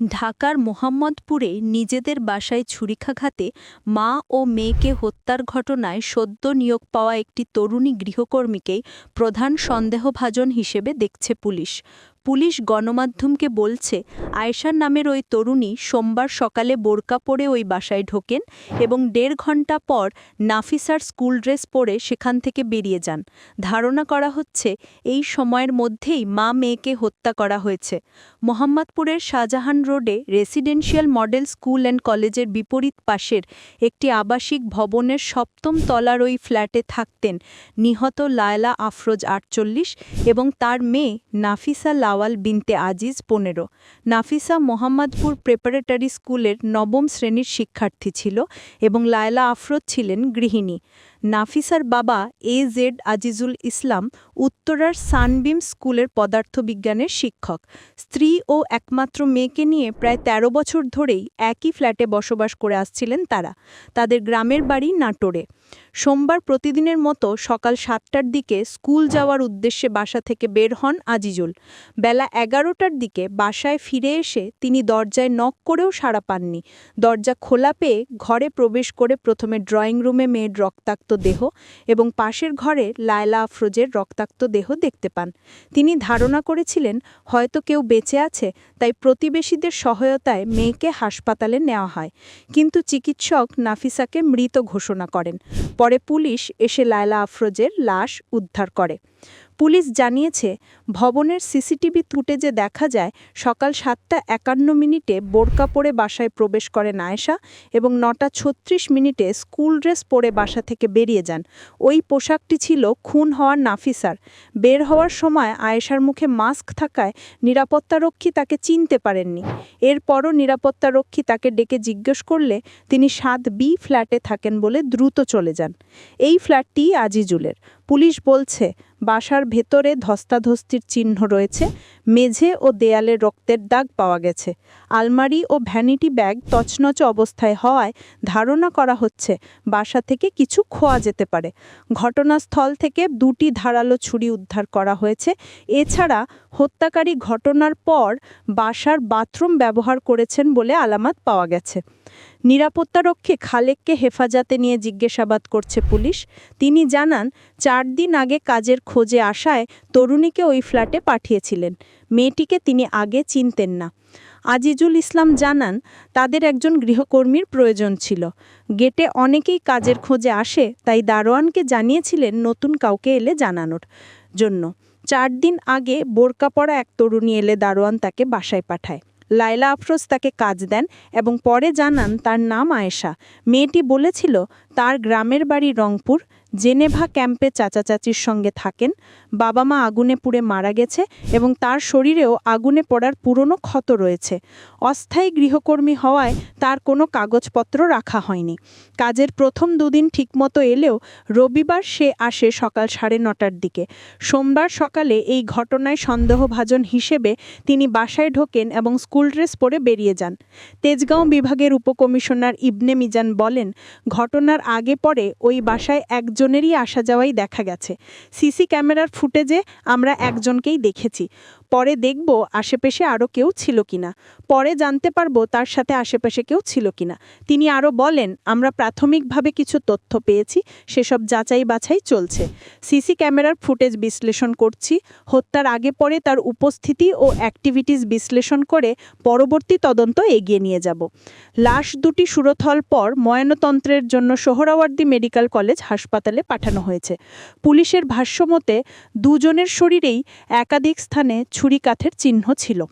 ঢাকার মোহাম্মদপুরে নিজেদের বাসায় ছুরিখাঘাতে মা ও মেয়েকে হত্যার ঘটনায় সদ্য নিয়োগ পাওয়া একটি তরুণী গৃহকর্মীকেই প্রধান সন্দেহভাজন হিসেবে দেখছে পুলিশ। পুলিশ গণমাধ্যমকে বলছে, আয়েশার নামের ওই তরুণী সোমবার সকালে বোরকা পরে ওই বাসায় ঢোকেন এবং দেড় ঘণ্টা পর নাফিসার স্কুল ড্রেস পরে সেখান থেকে বেরিয়ে যান। ধারণা করা হচ্ছে, এই সময়ের মধ্যেই মা মেয়েকে হত্যা করা হয়েছে। মোহাম্মদপুরের শাহজাহান রোডে রেসিডেন্সিয়াল মডেল স্কুল অ্যান্ড কলেজের বিপরীত পাশের একটি আবাসিক ভবনের সপ্তম তলার ওই ফ্ল্যাটে থাকতেন নিহত লায়লা আফরোজ আটচল্লিশ এবং তার মেয়ে নাফিসা লাওয়াল বিনতে আজিজ, পনেরো। নাফিসা মোহাম্মদপুর প্রেপারেটরি স্কুলের নবম শ্রেণির শিক্ষার্থী ছিল এবং লায়লা আফরোজ ছিলেন গৃহিণী। নাফিসার বাবা এ জেড আজিজুল ইসলাম উত্তরার সানবিম স্কুলের পদার্থবিজ্ঞানের শিক্ষক। স্ত্রী ও একমাত্র মেয়েকে নিয়ে প্রায় ১৩ বছর ধরেই একই ফ্ল্যাটে বসবাস করে আসছিলেন তারা। তাদের গ্রামের বাড়ি নাটোরে। সোমবার প্রতিদিনের মতো সকাল সাতটার দিকে স্কুল যাওয়ার উদ্দেশ্যে বাসা থেকে বের হন আজিজুল। বেলা এগারোটার দিকে বাসায় ফিরে এসে তিনি দরজায় নক করেও সাড়া পাননি। দরজা খোলা পেয়ে ঘরে প্রবেশ করে প্রথমে ড্রয়িং রুমে মেয়ের রক্তাক্ত দেহ এবং পাশের ঘরে লায়লা আফরোজের রক্তাক্ত দেহ দেখতে পান। তিনি ধারণা করেছিলেন, হয়তো কেউ বেঁচে আছে, তাই প্রতিবেশীদের সহায়তায় মেয়েকে হাসপাতালে নেওয়া হয়। কিন্তু চিকিৎসক নাফিসাকে মৃত ঘোষণা করেন। পরে পুলিশ এসে লায়লা আফরোজের লাশ উদ্ধার করে। পুলিশ জানিয়েছে, ভবনের সিসিটিভি ফুটেজে দেখা যায়, সকাল সাতটা একান্ন মিনিটে বোরকা পরে বাসায় প্রবেশ করেন আয়েশা এবং নটা ছত্রিশ মিনিটে স্কুল ড্রেস পরে বাসা থেকে বেরিয়ে যান। ওই পোশাকটি ছিল খুন হওয়ার নাফিসার। বের হওয়ার সময় আয়েশার মুখে মাস্ক থাকায় নিরাপত্তারক্ষী তাকে চিনতে পারেননি। এরপরও নিরাপত্তারক্ষী তাকে ডেকে জিজ্ঞেস করলে তিনি সাত বি ফ্ল্যাটে থাকেন বলে দ্রুত চলে যান। এই ফ্ল্যাটটি আজিজুলের। পুলিশ বলছে বাসার ভেতরে ধস্তাধস্তির চিহ্ন রয়েছে। মেঝে ও দেয়ালে রক্তের দাগ পাওয়া গেছে। আলমারি ও ভ্যানিটি ব্যাগ তছনচ অবস্থায় হওয়ায় ধারণা করা হচ্ছে বাসা থেকে কিছু খোয়া যেতে পারে। ঘটনাস্থল থেকে দুটি ধারালো ছুরি উদ্ধার করা হয়েছে। এছাড়া হত্যাকারী ঘটনার পর বাসার বাথরুম ব্যবহার করেছেন বলে আলামত পাওয়া গেছে। নিরাপত্তারক্ষী খালেককে হেফাজতে নিয়ে জিজ্ঞাসাবাদ করছে পুলিশ। তিনি জানান, চার দিন আগে কাজের খোঁজে আসায় তরুণীকে ওই ফ্ল্যাটে পাঠিয়েছিলেন। মেয়েটিকে তিনি আগে চিনতেন না। আজিজুল ইসলাম জানান, তাদের একজন গৃহকর্মীর প্রয়োজন ছিল। গেটে অনেকেই কাজের খোঁজে আসে, তাই দারোয়ানকে জানিয়েছিলেন নতুন কাউকে এলে জানানোর জন্য। চার দিন আগে বোরকা পরা এক তরুণী এলে দারোয়ান তাকে বাসায় পাঠায়। লায়লা আফরোজ তাকে কাজ দেন এবং পরে জানান তার নাম আয়েশা। মেয়েটি বলেছিল, তার গ্রামের বাড়ি রংপুর জেনেভা ক্যাম্পে চাচা চাচির সঙ্গে থাকেন। বাবা মা আগুনে পুড়ে মারা গেছে এবং তার শরীরেও আগুনে পড়ার পুরনো ক্ষত রয়েছে। অস্থায়ী গৃহকর্মী হওয়ায় তার কোনো কাগজপত্র রাখা হয়নি। কাজের প্রথম দুদিন ঠিকমতো এলেও রবিবার সে আসে সকাল সাড়ে নটার দিকে। সোমবার সকালে এই ঘটনায় সন্দেহভাজন হিসেবে তিনি বাসায় ঢোকেন এবং স্কুল ড্রেস পরে বেরিয়ে যান। তেজগাঁও বিভাগের উপকমিশনার ইবনে মিজান বলেন, ঘটনার আগে পরে ওই বাসায় একজনেরই আসা যাওয়াই দেখা গেছে। সিসি ক্যামেরার ফুটেজে আমরা একজনকেই দেখেছি। পরে দেখব আশেপাশে আরও কেউ ছিল কিনা। পরে জানতে পারব তার সাথে আশেপাশে কেউ ছিল কিনা। তিনি আরও বলেন, আমরা প্রাথমিকভাবে কিছু তথ্য পেয়েছি, সেসব যাচাই বাছাই চলছে। সিসি ক্যামেরার ফুটেজ বিশ্লেষণ করছি। হত্যার আগে পরে তার উপস্থিতি ও অ্যাক্টিভিটিস বিশ্লেষণ করে পরবর্তী তদন্ত এগিয়ে নিয়ে যাব। লাশ দুটি সুরথল পর ময়নতন্ত্রের জন্য সোহরাওয়ার্দী মেডিকেল কলেজ হাসপাতালে পাঠানো হয়েছে। পুলিশের ভাষ্যমতে দুজনের শরীরেই একাধিক স্থানে ছুরিকাথের চিহ্ন ছিল।